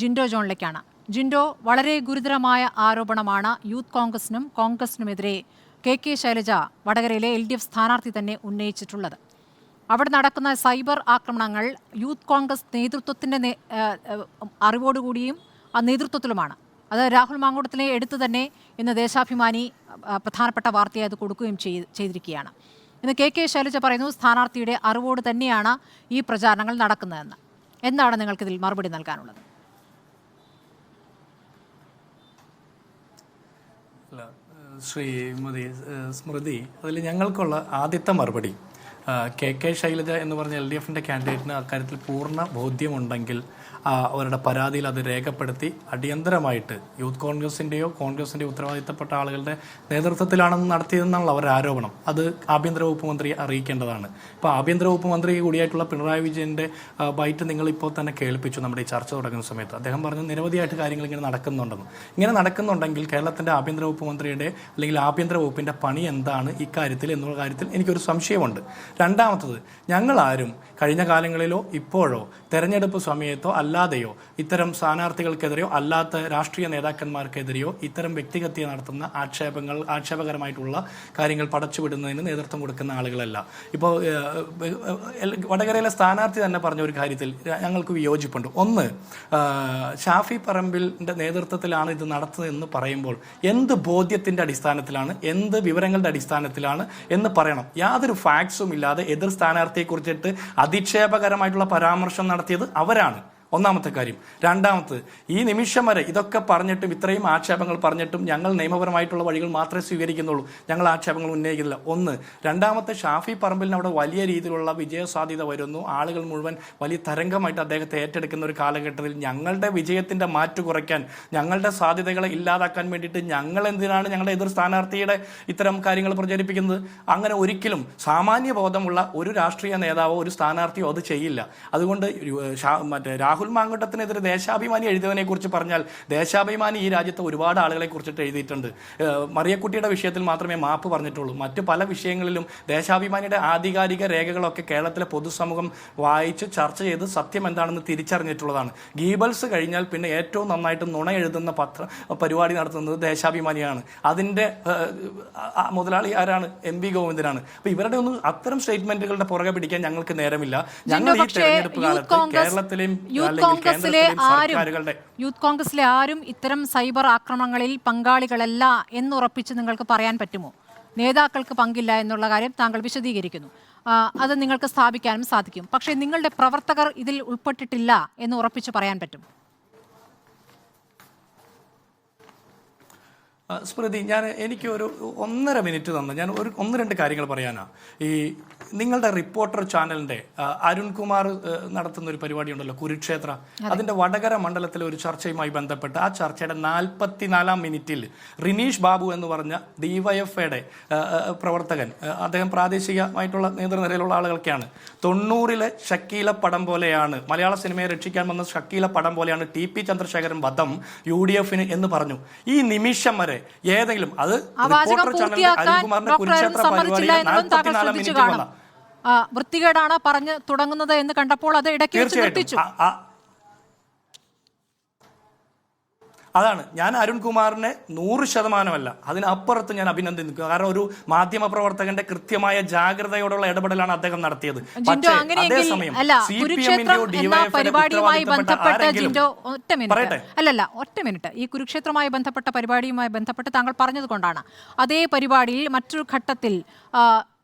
ജിൻഡോ ജോണിലേക്കാണ്. ജിൻഡോ വളരെ ഗുരുതരമായ ആരോപണമാണ് യൂത്ത് കോൺഗ്രസിനും കോൺഗ്രസിനുമെതിരെ കെ കെ ശൈലജ വടകരയിലെ എൽ ഡി എഫ് സ്ഥാനാർത്ഥി തന്നെ ഉന്നയിച്ചിട്ടുള്ളത്. അവിടെ നടക്കുന്ന സൈബർ ആക്രമണങ്ങൾ യൂത്ത് കോൺഗ്രസ് നേതൃത്വത്തിന്റെ അറിവോടുകൂടിയും ആ നേതൃത്വത്തിലുമാണ്. അത് രാഹുൽ മാങ്കൂട്ടത്തിനെ എടുത്തു തന്നെ ഇന്ന് ദേശാഭിമാനി പ്രധാനപ്പെട്ട വാർത്തയായി അത് കൊടുക്കുകയും ചെയ്തിരിക്കുകയാണ്. ഇന്ന് കെ കെ ശൈലജ പറയുന്നു സ്ഥാനാർത്ഥിയുടെ അറിവോട് തന്നെയാണ് ഈ പ്രചാരണങ്ങൾ നടക്കുന്നതെന്ന്. എന്താണ് നിങ്ങൾക്കിതിൽ മറുപടി നൽകാനുള്ളത് അല്ല ഏഹ് ശ്രീമതി സ്മൃതി അതിൽ ഞങ്ങൾക്കുള്ള ആദ്യത്തെ മറുപടി. കെ കെ ശൈലജ എന്ന് പറഞ്ഞ എൽ ഡി എഫിന്റെ കാൻഡിഡേറ്റിന് അക്കാര്യത്തിൽ പൂർണ ബോധ്യമുണ്ടെങ്കിൽ അവരുടെ പരാതിയിൽ അത് രേഖപ്പെടുത്തി അടിയന്തരമായിട്ട് യൂത്ത് കോൺഗ്രസിന്റെയോ കോൺഗ്രസിന്റെയോ ഉത്തരവാദിത്തപ്പെട്ട ആളുകളുടെ നേതൃത്വത്തിലാണെന്ന് നടത്തിയതെന്നുള്ള അവരുടെ ആരോപണം അത് ആഭ്യന്തര വകുപ്പ് മന്ത്രിയെ അറിയിക്കേണ്ടതാണ്. ഇപ്പോൾ ആഭ്യന്തര വകുപ്പ് മന്ത്രി കൂടിയായിട്ടുള്ള പിണറായി വിജയന്റെ ബൈറ്റ് നിങ്ങൾ ഇപ്പോൾ തന്നെ കേൾപ്പിച്ചു നമ്മുടെ ഈ ചർച്ച തുടങ്ങുന്ന സമയത്ത്. അദ്ദേഹം പറഞ്ഞു നിരവധിയായിട്ട് കാര്യങ്ങൾ ഇങ്ങനെ നടക്കുന്നുണ്ടെന്ന്. ഇങ്ങനെ നടക്കുന്നുണ്ടെങ്കിൽ കേരളത്തിന്റെ ആഭ്യന്തര വകുപ്പ് മന്ത്രിയുടെ അല്ലെങ്കിൽ ആഭ്യന്തര വകുപ്പിന്റെ പണി എന്താണ് ഇക്കാര്യത്തിൽ എന്നുള്ള കാര്യത്തിൽ എനിക്കൊരു സംശയമുണ്ട്. രണ്ടാമത്തത് ഞങ്ങൾ ആരും കഴിഞ്ഞ കാലങ്ങളിലോ ഇപ്പോഴോ തെരഞ്ഞെടുപ്പ് സമയത്തോ അല്ലാതെയോ ഇത്തരം സ്ഥാനാർത്ഥികൾക്കെതിരെയോ അല്ലാത്ത രാഷ്ട്രീയ നേതാക്കന്മാർക്കെതിരെയോ ഇത്തരം വ്യക്തിഗത നടത്തുന്ന ആക്ഷേപങ്ങൾ ആക്ഷേപകരമായിട്ടുള്ള കാര്യങ്ങൾ പടച്ചുവിടുന്നതിന് നേതൃത്വം കൊടുക്കുന്ന ആളുകളല്ല. ഇപ്പോൾ വടകരയിലെ സ്ഥാനാർത്ഥി തന്നെ പറഞ്ഞ ഒരു കാര്യത്തിൽ ഞങ്ങൾക്ക് വിയോജിപ്പുണ്ട്. ഒന്ന് ഷാഫി പറമ്പിലിന്റെ നേതൃത്വത്തിലാണ് ഇത് നടത്തുന്നതെന്ന് പറയുമ്പോൾ എന്ത് ബോധ്യത്തിന്റെ അടിസ്ഥാനത്തിലാണ് എന്ത് വിവരങ്ങളുടെ അടിസ്ഥാനത്തിലാണ് എന്ന് പറയണം. യാതൊരു ഫാക്ട്സും ഇല്ലാതെ എതിർ സ്ഥാനാർത്ഥിയെ കുറിച്ചിട്ട് അധിക്ഷേപകരമായിട്ടുള്ള പരാമർശം നടത്തിയത് അവരാണ്. ഒന്നാമത്തെ കാര്യം. രണ്ടാമത് ഈ നിമിഷം വരെ ഇതൊക്കെ പറഞ്ഞിട്ടും ഇത്രയും ആക്ഷേപങ്ങൾ പറഞ്ഞിട്ടും ഞങ്ങൾ നിയമപരമായിട്ടുള്ള വഴികൾ മാത്രമേ സ്വീകരിക്കുന്നുള്ളൂ. ഞങ്ങൾ ആക്ഷേപങ്ങൾ ഉന്നയിക്കുന്നില്ല. ഒന്ന് രണ്ടാമത്തെ ഷാഫി പറമ്പിലിന് അവിടെ വലിയ രീതിയിലുള്ള വിജയ സാധ്യത വരുന്നു. ആളുകൾ മുഴുവൻ വലിയ തരംഗമായിട്ട് അദ്ദേഹത്തെ ഏറ്റെടുക്കുന്ന ഒരു കാലഘട്ടത്തിൽ ഞങ്ങളുടെ വിജയത്തിന്റെ മാറ്റു കുറയ്ക്കാൻ ഞങ്ങളുടെ സാധ്യതകളെ ഇല്ലാതാക്കാൻ വേണ്ടിയിട്ട് ഞങ്ങൾ എന്തിനാണ് ഞങ്ങളുടെ എതിർ സ്ഥാനാർത്ഥിയുടെ ഇത്തരം കാര്യങ്ങൾ പ്രചരിപ്പിക്കുന്നത്? അങ്ങനെ ഒരിക്കലും സാമാന്യ ബോധമുള്ള ഒരു രാഷ്ട്രീയ നേതാവോ ഒരു സ്ഥാനാർത്ഥിയോ അത് ചെയ്യില്ല. അതുകൊണ്ട് മറ്റേ രാഹുൽ മാങ്കുട്ടത്തിനെതിരെ ദേശാഭിമാനി എഴുതിയതിനെ കുറിച്ച് പറഞ്ഞാൽ ദേശാഭിമാനി ഈ രാജ്യത്തെ ഒരുപാട് ആളുകളെ കുറിച്ചിട്ട് എഴുതിയിട്ടുണ്ട്. മറിയക്കുട്ടിയുടെ വിഷയത്തിൽ മാത്രമേ മാപ്പ് പറഞ്ഞിട്ടുള്ളൂ. മറ്റു പല വിഷയങ്ങളിലും ദേശാഭിമാനിയുടെ ആധികാരിക രേഖകളൊക്കെ കേരളത്തിലെ പൊതുസമൂഹം വായിച്ച് ചർച്ച ചെയ്ത് സത്യം എന്താണെന്ന് തിരിച്ചറിഞ്ഞിട്ടുള്ളതാണ്. ഗീബൽസ് കഴിഞ്ഞാൽ പിന്നെ ഏറ്റവും നന്നായിട്ട് നുണ എഴുതുന്ന പത്ര പരിപാടി നടത്തുന്നത് ദേശാഭിമാനിയാണ്. അതിന്റെ മുതലാളി ആരാണ്? എം വി ഗോവിന്ദനാണ്. അപ്പൊ ഇവരുടെ ഒന്നും അത്തരം സ്റ്റേറ്റ്മെന്റുകളുടെ പുറകെ പിടിക്കാൻ ഞങ്ങൾക്ക് നേരമില്ല. ഞങ്ങൾ ഈ തെരഞ്ഞെടുപ്പ് കാലത്ത് കേരളത്തിലെയും യൂത്ത് കോൺഗ്രസിലെ ആരും യൂത്ത് കോൺഗ്രസിലെ ആരും ഇത്തരം സൈബർ ആക്രമണങ്ങളിൽ പങ്കാളികളല്ല എന്നുറപ്പിച്ച് നിങ്ങൾക്ക് പറയാൻ പറ്റുമോ? നേതാക്കൾക്ക് പങ്കില്ല എന്നുള്ള കാര്യം താങ്കൾ വിശദീകരിക്കുന്നു. അത് നിങ്ങൾക്ക് സ്ഥാപിക്കാനും സാധിക്കും. പക്ഷേ നിങ്ങളുടെ പ്രവർത്തകർ ഇതിൽ ഉൾപ്പെട്ടിട്ടില്ല എന്ന് ഉറപ്പിച്ച് പറയാൻ പറ്റും. സ്മൃതി ഞാൻ എനിക്ക് ഒരു ഒന്നര മിനിറ്റ് തന്നു. ഞാൻ ഒരു ഒന്ന് രണ്ട് കാര്യങ്ങൾ പറയാനാ. ഈ നിങ്ങളുടെ റിപ്പോർട്ടർ ചാനലിന്റെ അരുൺകുമാർ നടത്തുന്ന ഒരു പരിപാടി ഉണ്ടല്ലോ കുരുക്ഷേത്ര. അതിന്റെ വടകര മണ്ഡലത്തിലെ ഒരു ചർച്ചയുമായി ബന്ധപ്പെട്ട് ആ ചർച്ചയുടെ നാൽപ്പത്തിനാലാം മിനിറ്റിൽ റിനീഷ് ബാബു എന്ന് പറഞ്ഞ ഡിവൈഎഫ്ഐയുടെ പ്രവർത്തകൻ അദ്ദേഹം പ്രാദേശികമായിട്ടുള്ള നേതൃനിരയിലുള്ള ആളുകളൊക്കെയാണ്. തൊണ്ണൂറിലെ ഷക്കീല പടം പോലെയാണ് മലയാള സിനിമയെ രക്ഷിക്കാൻ വന്ന ഷക്കീല പടം പോലെയാണ് ടി പി ചന്ദ്രശേഖരൻ വധം യു ഡി എഫിന് എന്ന് പറഞ്ഞു. ഈ നിമിഷം വരെ ഏതെങ്കിലും അത് വൃത്തികേടാണ് പറഞ്ഞു തുടങ്ങുന്നത് എന്ന് കണ്ടപ്പോൾ അത് ഇടയ്ക്ക് നിർത്തിച്ചു തീർച്ചയായിട്ടും ആ- ആ- അതാണ്. ഞാൻ അരുൺകുമാറിനെ നൂറ് ശതമാനമല്ല അതിനപ്പുറത്ത് ഞാൻ അഭിനന്ദിക്കുന്നു. കാരണം ഒരു മാധ്യമ പ്രവർത്തകന്റെ കൃത്യമായ ജാഗ്രതയോടുള്ള ഇടപെടലാണ് അദ്ദേഹം നടത്തിയത്. ഒറ്റ മിനിറ്റ്. അല്ലല്ല ഒറ്റ മിനിറ്റ്. ഈ കുരുക്ഷേത്രവുമായി ബന്ധപ്പെട്ട പരിപാടിയുമായി ബന്ധപ്പെട്ട് താങ്കൾ പറഞ്ഞത് കൊണ്ടാണ്. അതേ പരിപാടിയിൽ മറ്റൊരു ഘട്ടത്തിൽ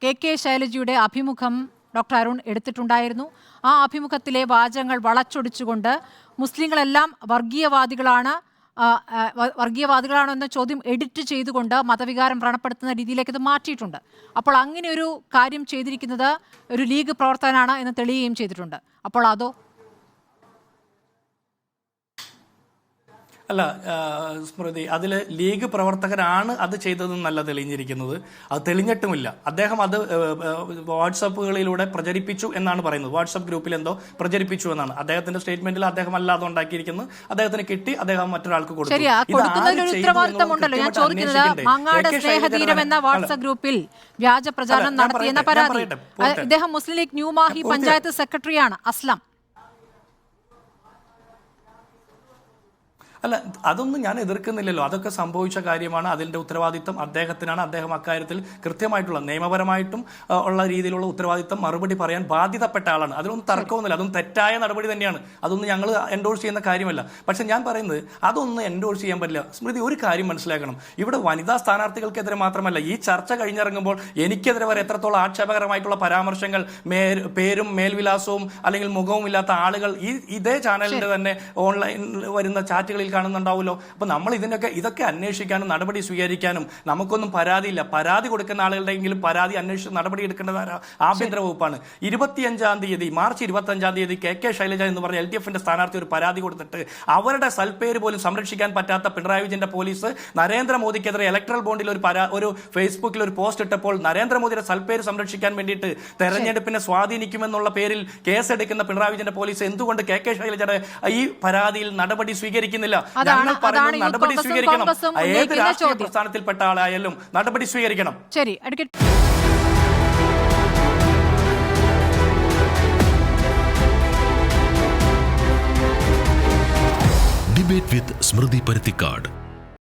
കെ കെ ശൈലജയുടെ അഭിമുഖം ഡോക്ടർ അരുൺ എടുത്തിട്ടുണ്ടായിരുന്നു. ആ അഭിമുഖത്തിലെ വാചകങ്ങൾ വളച്ചൊടിച്ചുകൊണ്ട് മുസ്ലിങ്ങളെല്ലാം വർഗീയവാദികളാണ്. വർഗീയവാദികളാണോ എന്ന ചോദ്യം എഡിറ്റ് ചെയ്തുകൊണ്ട് മതവികാരം വ്രണപ്പെടുത്തുന്ന രീതിയിലേക്ക് ഇത് മാറ്റിയിട്ടുണ്ട്. അപ്പോൾ അങ്ങനെ ഒരു കാര്യം ചെയ്തിരിക്കുന്നത് ഒരു ലീഗ് പ്രവർത്തനമാണ് എന്ന് തെളിയുകയും ചെയ്തിട്ടുണ്ട്. അപ്പോൾ അതോ അല്ല സ്മൃതി അതിൽ ലീഗ് പ്രവർത്തകരാണ് അത് ചെയ്തതെന്നല്ല തെളിഞ്ഞിരിക്കുന്നത്. അത് തെളിഞ്ഞിട്ടുമില്ല. അദ്ദേഹം അത് വാട്സപ്പുകളിലൂടെ പ്രചരിപ്പിച്ചു എന്നാണ് പറയുന്നത്. വാട്സപ്പ് ഗ്രൂപ്പിൽ എന്തോ പ്രചരിപ്പിച്ചു എന്നാണ്. അദ്ദേഹത്തിന്റെ സ്റ്റേറ്റ്മെന്റിൽ അദ്ദേഹം അല്ല അത് ഉണ്ടാക്കിയിരിക്കുന്നത്. അദ്ദേഹത്തിന് കിട്ടി അദ്ദേഹം മറ്റൊരാൾക്ക് കൊടുത്തു. ഗ്രൂപ്പിൽ വ്യാജ പ്രചാരണം നടത്തിയെന്ന പരാതി. അദ്ദേഹം ഇദ്ദേഹം മുസ്ലിം ലീഗ് ന്യൂമാഹി പഞ്ചായത്ത് സെക്രട്ടറിയാണ് അസ്ലം. അല്ല അതൊന്നും ഞാൻ എതിർക്കുന്നില്ലല്ലോ. അതൊക്കെ സംഭവിച്ച കാര്യമാണ് അതിന്റെ ഉത്തരവാദിത്തം അദ്ദേഹത്തിനാണ്. അദ്ദേഹം അക്കാര്യത്തിൽ കൃത്യമായിട്ടുള്ള നിയമപരമായിട്ടും ഉള്ള രീതിയിലുള്ള ഉത്തരവാദിത്തം മറുപടി പറയാൻ ബാധ്യതപ്പെട്ട ആളാണ്. അതിലൊന്നും തർക്കമൊന്നുമില്ല. അതൊന്നും തെറ്റായ നടപടി തന്നെയാണ്. അതൊന്നും ഞങ്ങൾ എൻഡോഴ്സ് ചെയ്യുന്ന കാര്യമല്ല. പക്ഷെ ഞാൻ പറയുന്നത് അതൊന്നും എൻഡോഴ്സ് ചെയ്യാൻ പറ്റില്ല. സ്മൃതി ഒരു കാര്യം മനസ്സിലാക്കണം. ഇവിടെ വനിതാ സ്ഥാനാർത്ഥികൾക്കെതിരെ മാത്രമല്ല ഈ ചർച്ച കഴിഞ്ഞിറങ്ങുമ്പോൾ എനിക്കെതിരെ വരെ എത്രത്തോളം ആക്ഷേപകരമായിട്ടുള്ള പരാമർശങ്ങൾ പേരും മേൽവിലാസവും അല്ലെങ്കിൽ മുഖവും ഇല്ലാത്ത ആളുകൾ ഈ ഇതേ ചാനലിന്റെ തന്നെ ഓൺലൈൻ വരുന്ന ചാറ്റുകളിൽ കാണുന്നുണ്ടാവുമല്ലോ? അപ്പോൾ നമ്മൾ ഇതിനൊക്കെ ഇതൊക്കെ അന്വേഷിക്കാനും നടപടി സ്വീകരിക്കാനും നമുക്കൊന്നും പരാതിയില്ല. പരാതി കൊടുക്കുന്ന ആളുകളുടെയെങ്കിലും പരാതി അന്വേഷിച്ച് നടപടി എടുക്കേണ്ടത്? ആഭ്യന്തര വകുപ്പാണ്. ഇരുപത്തിയഞ്ചാം തീയതി മാർച്ച് ഇരുപത്തി അഞ്ചാം തീയതി കെ കെ ശൈലജ എന്ന് പറഞ്ഞ എൽ ഡി എഫിന്റെ സ്ഥാനാർത്ഥി ഒരു പരാതി കൊടുത്തിട്ട് അവരുടെ സൽപ്പേര് പോലും സംരക്ഷിക്കാൻ പറ്റാത്ത പിണറായി വിജയന്റെ പോലീസ് നരേന്ദ്രമോദിക്കെതിരെ ഇലക്ട്രൽ ബോണ്ടിൽ ഒരു പരാ ഒരു ഫേസ്ബുക്കിൽ ഒരു പോസ്റ്റ് ഇട്ടപ്പോൾ നരേന്ദ്രമോദിയുടെ സൽപ്പേര് സംരക്ഷിക്കാൻ വേണ്ടിയിട്ട് തെരഞ്ഞെടുപ്പിനെ സ്വാധീനിക്കുമെന്നുള്ള പേരിൽ കേസെടുക്കുന്ന പിണറായി വിജയന്റെ പോലീസ് എന്തുകൊണ്ട് കെ കെ ശൈലജയുടെ ഈ പരാതിയിൽ നടപടി സ്വീകരിക്കുന്നില്ല? ഞങ്ങൾ അതാണ് നടപടി സ്വീകരിക്കണം. ഏത് രാഷ്ട്രീയ ചോദ്യം. പ്രസ്ഥാനത്തിൽപ്പെട്ട ആളായാലും നടപടി സ്വീകരിക്കണം. ശരി advocate debate with Smriti Paruthikkad